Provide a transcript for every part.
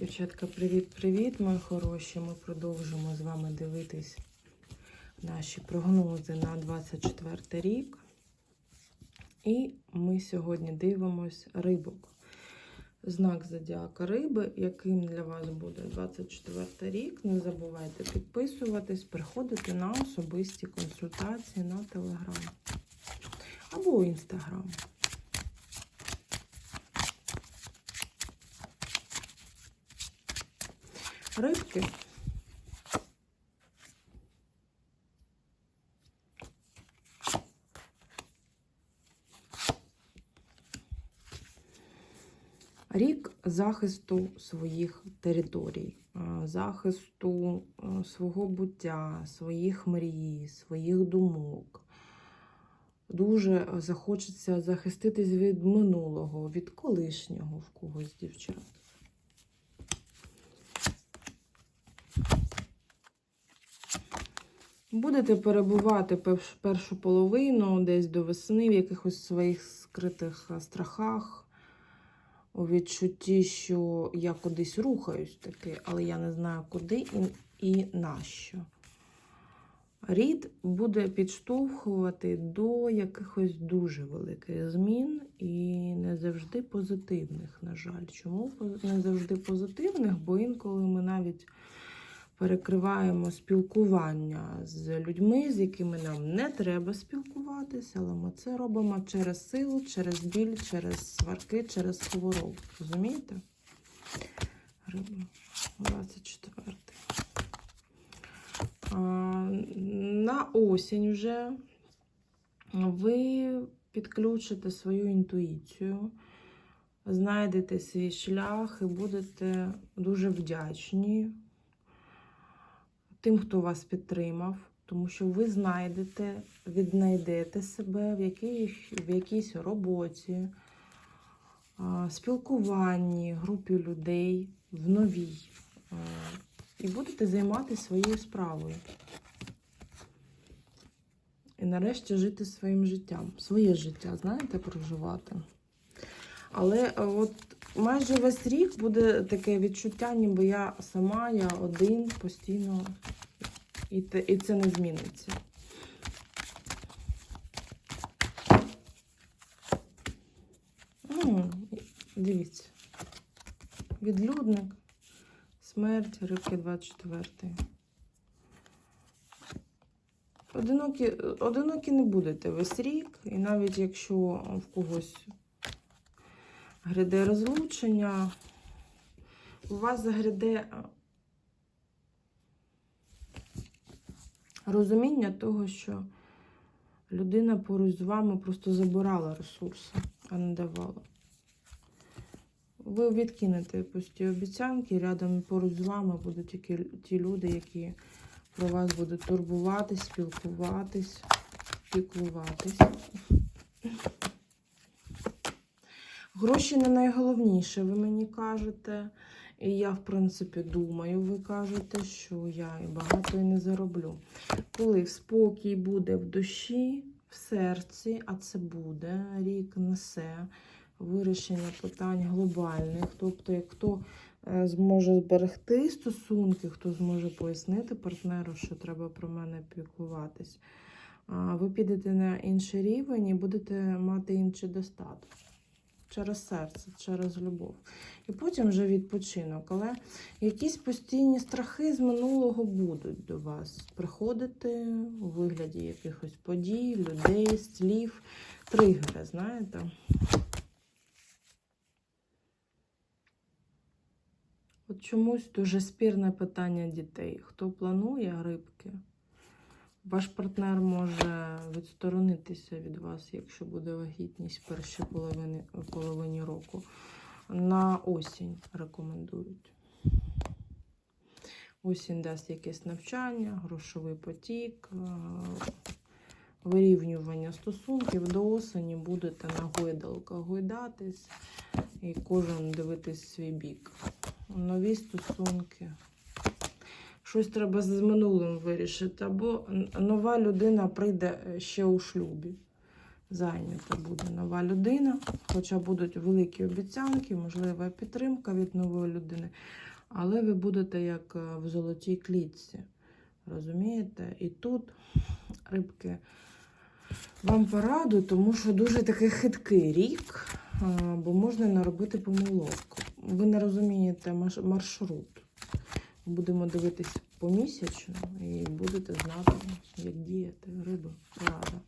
Дівчатка, привіт-привіт, мої хороші. Ми продовжимо з вами дивитись наші прогнози на 24 рік. І ми сьогодні дивимось рибок. Знак зодіака риби, яким для вас буде 24 рік. Не забувайте підписуватись, приходити на особисті консультації на Телеграм або Інстаграм. Рибки. Рік захисту своїх територій, захисту свого буття, своїх мрій, своїх думок. Дуже захочеться захиститись від минулого, від колишнього в когось дівчат. Будете перебувати першу половину десь до весни в якихось своїх скритих е, страхах, у відчутті, що я кудись рухаюсь таки, але я не знаю куди і, і нащо. Рід буде підштовхувати до якихось дуже великих змін і не завжди позитивних, на жаль. Чому не завжди позитивних? Бо інколи ми навіть перекриваємо спілкування з людьми, з якими нам не треба спілкуватися, але ми це робимо через силу, через біль, через сварки, через хворобу. Розумієте? Риба 24. А, на осінь вже ви підключите свою інтуїцію, знайдете свій шлях і будете дуже вдячні тим, хто вас підтримав, тому що ви знайдете, віднайдете себе в, якій, в якійсь роботі, спілкуванні, групі людей, в новій. І будете займатися своєю справою. І нарешті жити своїм життям. Своє життя, знаєте, проживати. Але е, от майже весь рік буде таке відчуття, ніби я сама, я один постійно, і, те, і це не зміниться. М, Дивіться. Відлюдник, смерть, рибки 24. Одинокі, одинокі не будете весь рік, і навіть якщо в когось гряде розлучення, у вас загряде е, розуміння того, що людина поруч з вами просто забирала ресурси, а не давала. Ви відкинете пусті обіцянки, рядом поруч з вами будуть тільки ті люди, які про вас будуть турбуватись, спілкуватись, піклуватись. Гроші не найголовніше, ви мені кажете. І я, в принципі, думаю, ви кажете, що я і багато і не зароблю. Коли спокій буде в душі, в серці, а це буде, рік несе вирішення питань глобальних. Тобто, як хто е, зможе зберегти стосунки, хто зможе пояснити партнеру, що треба про мене піклуватись, ви підете на інший рівень і будете мати інший достаток. Через серце, через любов. І потім вже відпочинок. Але якісь постійні страхи з минулого будуть до вас приходити у вигляді якихось подій, людей, слів, тригери, знаєте. От чомусь дуже спірне питання дітей. Хто планує рибки? Ваш партнер може відсторонитися від вас, якщо буде вагітність першій половині, половині року. На осінь рекомендують. Осінь дасть якесь навчання, грошовий потік, е, вирівнювання стосунків. До осені будете на гойдалках гойдатись і кожен дивитись свій бік. Нові стосунки. Щось треба з минулим вирішити, або нова людина прийде е, ще у шлюбі. Зайнята буде нова людина, хоча будуть великі обіцянки, можлива підтримка від нової людини, але ви будете як е, в золотій клітці. Розумієте? І тут рибки вам пораду, тому що дуже такий хиткий рік, бо можна наробити помилок. Ви не розумієте маршрут. Будемо дивитись помісячно і будете знати, як діяти. Риби, порада.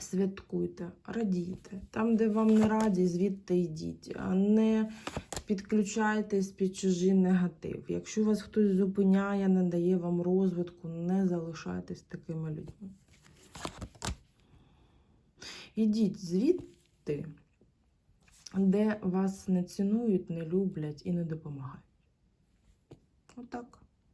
Святкуйте, радійте. Там, де вам не раді, звідти йдіть. А не підключайтесь під чужий негатив. Якщо вас хтось зупиняє, не дає вам розвитку, не залишайтесь такими людьми. Ідіть звідти, де вас не цінують, не люблять і не допомагають. Отак.